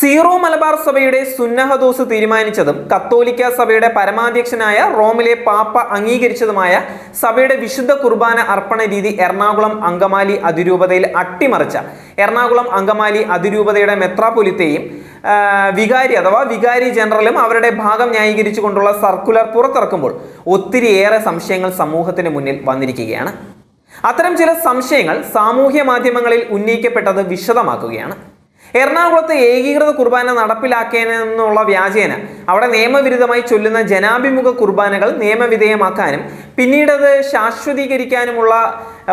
Zero Malabar സഭയുടെ സുന്നഹദോസ് തീരുമാനിച്ചതും കത്തോലിക്ക സഭയുടെ പരമാധ്യക്ഷനായ റോമിലെ പാപ്പ അംഗീകരിച്ചതുമായ സഭയുടെ വിശുദ്ധ കുർബാന അർപ്പണ രീതി എറണാകുളം അങ്കമാലി അതിരൂപതയിൽ അട്ടിമറിച്ച എറണാകുളം അങ്കമാലി അതിരൂപതയുടെ മെത്രാപൊലിത്തെയും വികാരി അഥവാ വികാരി ജനറലും അവരുടെ ഭാഗം ന്യായീകരിച്ചുകൊണ്ടുള്ള സർക്കുലർ പുറത്തിറക്കുമ്പോൾ ഒത്തിരിയേറെ സംശയങ്ങൾ സമൂഹത്തിന് മുന്നിൽ വന്നിരിക്കുകയാണ്. അത്തരം ചില സംശയങ്ങൾ സാമൂഹ്യ മാധ്യമങ്ങളിൽ ഉന്നയിക്കപ്പെട്ടത് വിശദമാക്കുകയാണ്. എറണാകുളത്ത് ഏകീകൃത കുർബാന നടപ്പിലാക്കാനെന്നുള്ള വ്യാജേന. അവിടെ നിയമവിരുദ്ധമായി ചൊല്ലുന്ന ജനാഭിമുഖ കുർബാനകൾ നിയമവിധേയമാക്കാനും പിന്നീടത് ശാശ്വതീകരിക്കാനുമുള്ള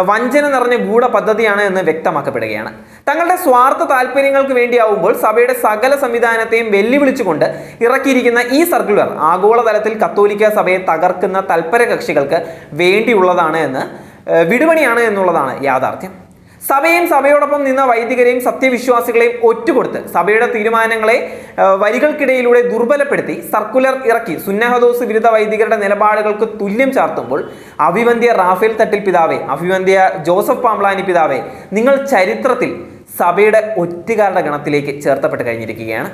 വഞ്ചന നിറഞ്ഞ ഗൂഢ പദ്ധതിയാണ് എന്ന് വ്യക്തമാക്കപ്പെടുകയാണ്. തങ്ങളുടെ സ്വാർത്ഥ താല്പര്യങ്ങൾക്ക് വേണ്ടിയാവുമ്പോൾ സഭയുടെ സകല സംവിധാനത്തെയും വെല്ലുവിളിച്ചുകൊണ്ട് ഇറക്കിയിരിക്കുന്ന ഈ സർക്കുലർ ആഗോളതലത്തിൽ കത്തോലിക്ക സഭയെ തകർക്കുന്ന തൽപര കക്ഷികൾക്ക് വേണ്ടിയുള്ളതാണ് എന്ന് വിടുപണിയാണ് എന്നുള്ളതാണ് യാഥാർത്ഥ്യം. സഭയും സഭയോടൊപ്പം നിന്ന വൈദികരെയും സത്യവിശ്വാസികളെയും ഒറ്റുകൊടുത്ത് സഭയുടെ തീരുമാനങ്ങളെ വരികൾക്കിടയിലൂടെ ദുർബലപ്പെടുത്തി സർക്കുലർ ഇറക്കി സുന്നഹദോസ് വിരുദ്ധ വൈദികരുടെ നിലപാടുകൾക്ക് തുല്യം ചാർത്തുമ്പോൾ അഭിവന്ധ്യ റാഫേൽ തട്ടിൽ പിതാവേ അഭിവന്ധ്യ ജോസഫ് പാംബ്ലാനി പിതാവേ നിങ്ങൾ ചരിത്രത്തിൽ സഭയുടെ ഒറ്റുകാരുടെ ഗണത്തിലേക്ക് ചേർത്തപ്പെട്ട് കഴിഞ്ഞിരിക്കുകയാണ്.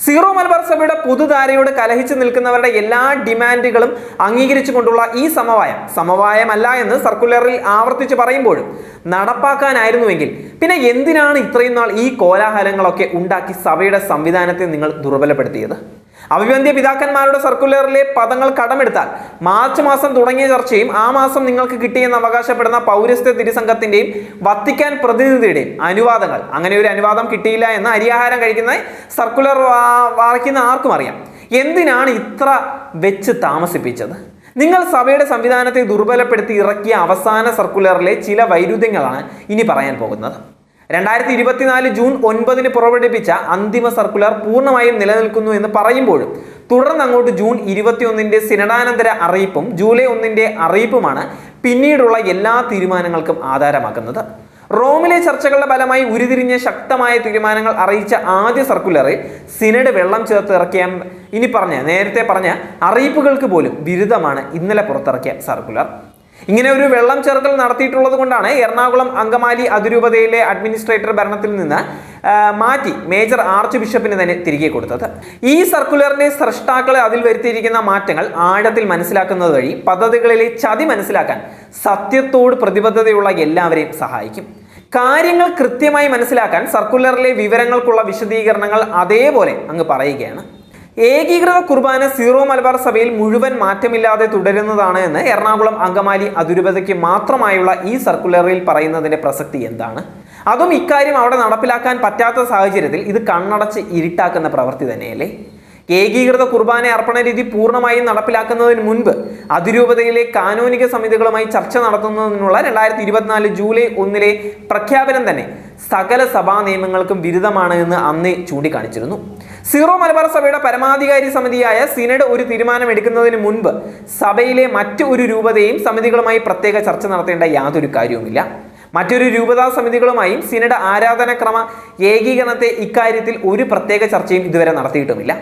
സീറോ മലബാർ സഭയുടെ പൊതുധാരയോട് കലഹിച്ചു നിൽക്കുന്നവരുടെ എല്ലാ ഡിമാൻഡുകളും അംഗീകരിച്ചുകൊണ്ടുള്ള ഈ സമവായം സമവായമല്ല എന്ന് സർക്കുലറിൽ ആവർത്തിച്ച് പറയുമ്പോഴും നടപ്പാക്കാനായിരുന്നുവെങ്കിൽ പിന്നെ എന്തിനാണ് ഇത്രയും നാൾ ഈ കോലാഹലങ്ങളൊക്കെ ഉണ്ടാക്കി സഭയുടെ സംവിധാനത്തെ നിങ്ങൾ ദുർബലപ്പെടുത്തിയത്? അഭിവന്ധ്യ പിതാക്കന്മാരുടെ സർക്കുലറിലെ പദങ്ങൾ കടമെടുത്താൽ മാർച്ച് മാസം തുടങ്ങിയ ചർച്ചയും ആ മാസം നിങ്ങൾക്ക് കിട്ടിയെന്ന് അവകാശപ്പെടുന്ന പൗരസ്ത്യ തിരുസംഘത്തിന്റെയും വത്തിക്കാൻ പ്രതിനിധിയുടെയും അനുവാദങ്ങൾ. അങ്ങനെ ഒരു അനുവാദം കിട്ടിയില്ല എന്ന് അരിയാഹാരം കഴിക്കുന്ന സർക്കുലർ വായിക്കുന്ന ആർക്കും അറിയാം. എന്തിനാണ് ഇത്ര വെച്ച് താമസിപ്പിച്ചത്? നിങ്ങൾ സഭയുടെ സംവിധാനത്തെ ദുർബലപ്പെടുത്തി ഇറക്കിയ അവസാന സർക്കുലറിലെ ചില വൈരുദ്ധ്യങ്ങളാണ് ഇനി പറയാൻ പോകുന്നത്. രണ്ടായിരത്തി ഇരുപത്തിനാല് ജൂൺ ഒൻപതിന് പുറപ്പെടുവിച്ച അന്തിമ സർക്കുലർ പൂർണമായും നിലനിൽക്കുന്നു എന്ന് പറയുമ്പോഴും തുടർന്ന് അങ്ങോട്ട് ജൂൺ ഇരുപത്തിയൊന്നിന്റെ സിനഡാനന്തര അറിയിപ്പും ജൂലൈ ഒന്നിന്റെ അറിയിപ്പുമാണ് പിന്നീടുള്ള എല്ലാ തീരുമാനങ്ങൾക്കും ആധാരമാക്കുന്നത്. റോമിലെ ചർച്ചകളുടെ ഫലമായി ഉരുതിരിഞ്ഞ ശക്തമായ തീരുമാനങ്ങൾ അറിയിച്ച ആദ്യ സർക്കുലറിൽ സിനഡ് വെള്ളം ചേർത്ത് ഇറക്കിയ ഇനി പറഞ്ഞ നേരത്തെ പറഞ്ഞ അറിയിപ്പുകൾക്ക് പോലും ബിരുദമാണ് ഇന്നലെ പുറത്തിറക്കിയ സർക്കുലർ. ഇങ്ങനെ ഒരു വെള്ളം ചേർക്കൽ നടത്തിയിട്ടുള്ളത് കൊണ്ടാണ് എറണാകുളം അങ്കമാലി അതിരൂപതയിലെ അഡ്മിനിസ്ട്രേറ്റർ ഭരണത്തിൽ നിന്ന് മാറ്റി മേജർ ആർച്ച് ബിഷപ്പിന് തന്നെ തിരികെ കൊടുത്തത്. ഈ സർക്കുലറിന്റെ സൃഷ്ടാക്കളെ അതിൽ വരുത്തിയിരിക്കുന്ന മാറ്റങ്ങൾ ആഴത്തിൽ മനസ്സിലാക്കുന്നത് വഴി പദ്ധതികളിലെ ചതി മനസ്സിലാക്കാൻ സത്യത്തോട് പ്രതിബദ്ധതയുള്ള എല്ലാവരെയും സഹായിക്കും. കാര്യങ്ങൾ കൃത്യമായി മനസ്സിലാക്കാൻ സർക്കുലറിലെ വിവരങ്ങൾക്കുള്ള വിശദീകരണങ്ങൾ അതേപോലെ അങ്ങ് പറയുകയാണ്. ഏകീകൃത കുർബാന സീറോ മലബാർ സഭയിൽ മുഴുവൻ മാറ്റമില്ലാതെ തുടരുന്നതാണ് എന്ന് എറണാകുളം അങ്കമാലി അതിരൂപതയ്ക്ക് മാത്രമായുള്ള ഈ സർക്കുലറിൽ പറയുന്നതിന്റെ പ്രസക്തി എന്താണ്? അതും ഇക്കാര്യം അവിടെ നടപ്പിലാക്കാൻ പറ്റാത്ത സാഹചര്യത്തിൽ ഇത് കണ്ണടച്ച് ഇരുട്ടാക്കുന്ന പ്രവൃത്തി തന്നെയല്ലേ? ഏകീകൃത കുർബാന അർപ്പണ രീതി പൂർണമായും നടപ്പിലാക്കുന്നതിന് മുൻപ് അതിരൂപതയിലെ കാനോനിക സമിതികളുമായി ചർച്ച നടത്തുന്നതിനുള്ള രണ്ടായിരത്തി ഇരുപത്തിനാല് ജൂലൈ ഒന്നിലെ പ്രഖ്യാപനം തന്നെ സകല സഭാ നിയമങ്ങൾക്കും വിരുദ്ധമാണ് എന്ന് അന്നേ ചൂണ്ടിക്കാണിച്ചിരുന്നു. സീറോ മലബാർ സഭയുടെ പരമാധികാരി സമിതിയായ സിനഡ് ഒരു തീരുമാനം എടുക്കുന്നതിന് മുൻപ് സഭയിലെ മറ്റു ഒരു രൂപതയും സമിതികളുമായി പ്രത്യേക ചർച്ച നടത്തേണ്ട യാതൊരു കാര്യവുമില്ല. മറ്റൊരു രൂപതാ സമിതികളുമായും സിനഡ് ആരാധനക്രമ ഏകീകരണത്തെ ഇക്കാര്യത്തിൽ ഒരു പ്രത്യേക ചർച്ചയും ഇതുവരെ നടത്തിയിട്ടുമില്ല.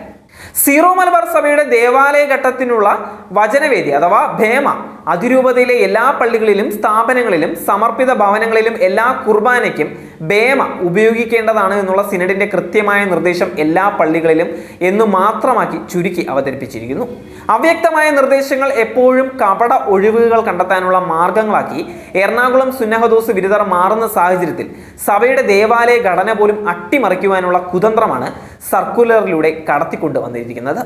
സീറോ മലബാർ സഭയുടെ ദേവാലയ ഘട്ടത്തിനുള്ള വചനവേദി അഥവാ ഭേമ അതിരൂപതയിലെ എല്ലാ പള്ളികളിലും സ്ഥാപനങ്ങളിലും സമർപ്പിത ഭവനങ്ങളിലും എല്ലാ കുർബാനയ്ക്കും ഭേമ ഉപയോഗിക്കേണ്ടതാണ് എന്നുള്ള സിനഡിന്റെ കൃത്യമായ നിർദ്ദേശം എല്ലാ പള്ളികളിലും എന്ന് മാത്രമാക്കി ചുരുക്കി അവതരിപ്പിച്ചിരിക്കുന്നു. അവ്യക്തമായ നിർദ്ദേശങ്ങൾ എപ്പോഴും കപട ഒഴിവുകൾ കണ്ടെത്താനുള്ള മാർഗങ്ങളാക്കി എറണാകുളം സുന്നഹദോസ് ബിരുദർ മാറുന്ന സാഹചര്യത്തിൽ സഭയുടെ ദേവാലയ ഘടന പോലും അട്ടിമറിക്കുവാനുള്ള കുതന്ത്രമാണ് സർക്കുലറിലൂടെ കടത്തിക്കൊണ്ട് വന്നിരിക്കുന്നത്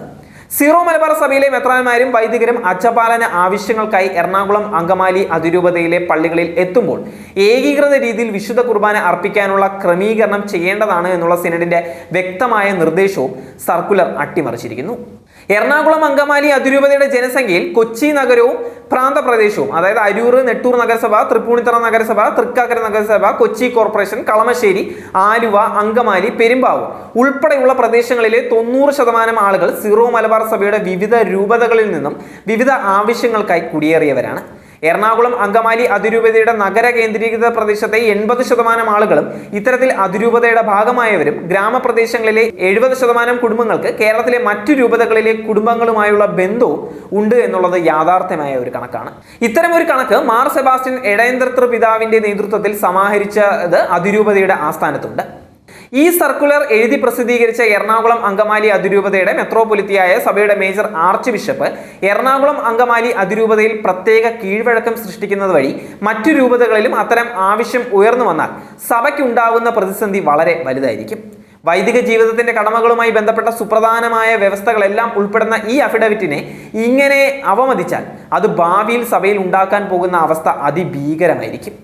സീറോ മലബാർ സഭയിലെ മെത്രാന്മാരും വൈദികരും അച്ചപാലന ആവശ്യങ്ങൾക്കായി എറണാകുളം അങ്കമാലി അതിരൂപതയിലെ പള്ളികളിൽ എത്തുമ്പോൾ ഏകീകൃത രീതിയിൽ വിശുദ്ധ കുർബാന അർപ്പിക്കാനുള്ള ക്രമീകരണം ചെയ്യേണ്ടതാണ് എന്നുള്ള സിനഡിന്റെ വ്യക്തമായ നിർദ്ദേശവും സർക്കുലർ അട്ടിമറിച്ചിരിക്കുന്നു. എറണാകുളം അങ്കമാലി അതിരൂപതയുടെ ജനസംഖ്യയിൽ കൊച്ചി നഗരവും പ്രാന്തപ്രദേശവും അതായത് അരൂർ നെട്ടൂർ നഗരസഭ തൃപ്പൂണിത്തറ നഗരസഭ തൃക്കാക്കര നഗരസഭ കൊച്ചി കോർപ്പറേഷൻ കളമശ്ശേരി ആലുവ അങ്കമാലി പെരുമ്പാവൂർ ഉൾപ്പെടെയുള്ള പ്രദേശങ്ങളിലെ തൊണ്ണൂറ് ശതമാനം ആളുകൾ സിറോ മലബാർ സഭയുടെ വിവിധ രൂപതകളിൽ നിന്നും വിവിധ ആവശ്യങ്ങൾക്കായി കുടിയേറിയവരാണ്. എറണാകുളം അങ്കമാലി അതിരൂപതയുടെ നഗര കേന്ദ്രീകൃത പ്രദേശത്തെ എൺപത് ശതമാനം ആളുകളും ഇത്തരത്തിൽ അതിരൂപതയുടെ ഭാഗമായവരും ഗ്രാമപ്രദേശങ്ങളിലെ എഴുപത് ശതമാനം കുടുംബങ്ങൾക്ക് കേരളത്തിലെ മറ്റു രൂപതകളിലെ കുടുംബങ്ങളുമായുള്ള ബന്ധവും ഉണ്ട് എന്നുള്ളത് യാഥാർത്ഥ്യമായ ഒരു കണക്കാണ്. ഇത്തരം ഒരു കണക്ക് മാർ സെബാസ്റ്റ്യൻ എടയന്തൃ പിതാവിന്റെ നേതൃത്വത്തിൽ സമാഹരിച്ചത് അതിരൂപതയുടെ ആസ്ഥാനത്തുണ്ട്. ഈ സർക്കുലർ എഴുതി പ്രസിദ്ധീകരിച്ച എറണാകുളം അങ്കമാലി അതിരൂപതയുടെ മെത്രോപൊലിത്തിയായ സഭയുടെ major archbishop Ernakulam Angamaly അതിരൂപതയിൽ പ്രത്യേക കീഴ്വഴക്കം സൃഷ്ടിക്കുന്നത് വഴി മറ്റു രൂപതകളിലും അത്തരം ആവശ്യം ഉയർന്നു വന്നാൽ സഭയ്ക്കുണ്ടാകുന്ന പ്രതിസന്ധി വളരെ വലുതായിരിക്കും. വൈദിക ജീവിതത്തിന്റെ കടമകളുമായി ബന്ധപ്പെട്ട സുപ്രധാനമായ വ്യവസ്ഥകളെല്ലാം ഉൾപ്പെടുന്ന ഈ അഫിഡവിറ്റിനെ ഇങ്ങനെ അവമതിച്ചാൽ അത് ഭാവിയിൽ സഭയിൽ ഉണ്ടാക്കാൻ പോകുന്ന അവസ്ഥ അതിഭീകരമായിരിക്കും.